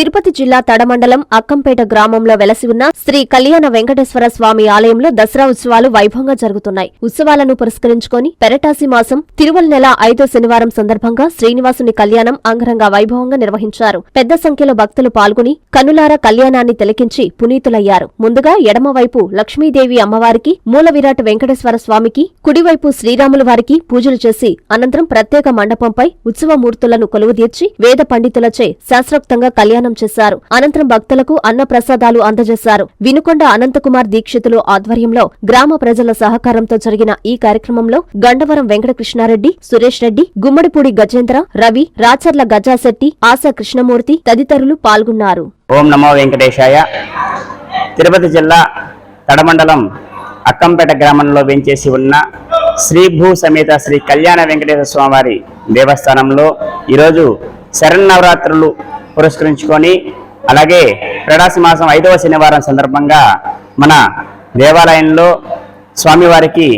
తిరుపతి జిల్లా తడమండలం అక్కంపేట గ్రామంలో వెలసి ఉన్న శ్రీ కళ్యాణ వెంకటేశ్వర స్వామి ఆలయంలో దసరా ఉత్సవాలు వైభవంగా జరుగుతున్నాయి. ఉత్సవాలను పురస్కరించుకొని పెరటాసి మాసం తిరువల నెల ఐదో శనివారం సందర్భంగా శ్రీనివాసుని కళ్యాణం అంగరంగ వైభవంగా నిర్వహించారు. పెద్ద సంఖ్యలో భక్తులు పాల్గొని కనులార కళ్యాణాన్ని తిలకించి పునీతులయ్యారు. ముందుగా ఎడమవైపు లక్ష్మీదేవి అమ్మవారికి మూల విరాట్ వెంకటేశ్వర స్వామికి కుడివైపు శ్రీరాముల వారికి పూజలు చేసి అనంతరం ప్రత్యేక మండపంపై ఉత్సవమూర్తులను కొలువుదీర్చి వేద పండితులచే శాస్త్రోక్తంగా కళ్యాణం చేశారు. అనంతరం భక్తులకు అన్న ప్రసాదాలు అందజేశారు. వినుకొండ అనంతకుమార్ దీక్షితులు ఆధ్వర్యంలో గ్రామ ప్రజల సహకారంతో జరిగిన ఈ కార్యక్రమంలో గండవరం వెంకటకృష్ణారెడ్డి సురేష్ రెడ్డి గుమ్మడిపూడి గజేంద్ర రవి రాచర్ల గజాశెట్టి ఆశా కృష్ణమూర్తి తదితరులు పాల్గొన్నారు. ఓం నమో వెంకటేశాయ. తిరుపతి జిల్లా తడమండలం అక్కంపేట గ్రామంలో వెంచేసి ఉన్న శ్రీ భూ సమేత శ్రీ కళ్యాణ వెంకటేశ్వర స్వామివారి దేవస్థానంలో ఈరోజు శరన్నవరాత్రులు పురస్కరించుకొని అలాగే ప్రడాసి మాసం ఐదవ శనివారం సందర్భంగా మన దేవాలయంలో స్వామివారికి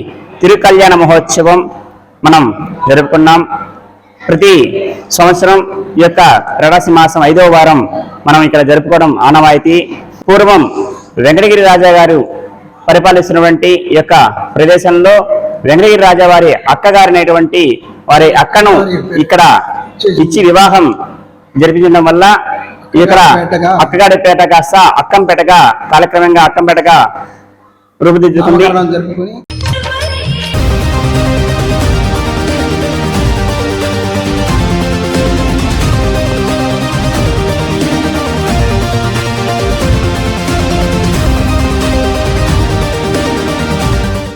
తిరుకల్యాణ మహోత్సవం మనం జరుపుకున్నాం. ప్రతి సంవత్సరం ఈ యొక్క ప్రడాసి మాసం ఐదవ వారం మనం ఇక్కడ జరుపుకోవడం ఆనవాయితీ. పూర్వం వెంకటగిరి రాజా గారు పరిపాలిస్తున్నటువంటి ఈ యొక్క ప్రదేశంలో వెంకటగిరి రాజా వారి అక్కగారినటువంటి వారి అక్కను ఇక్కడ ఇచ్చి వివాహం జరిపించడం వల్ల ఇక్కడ అక్కగారిపేట కాస్త అక్కంపేటగా కాలక్రమంగా అక్కంపేటగా రూపుదిద్దుకుంది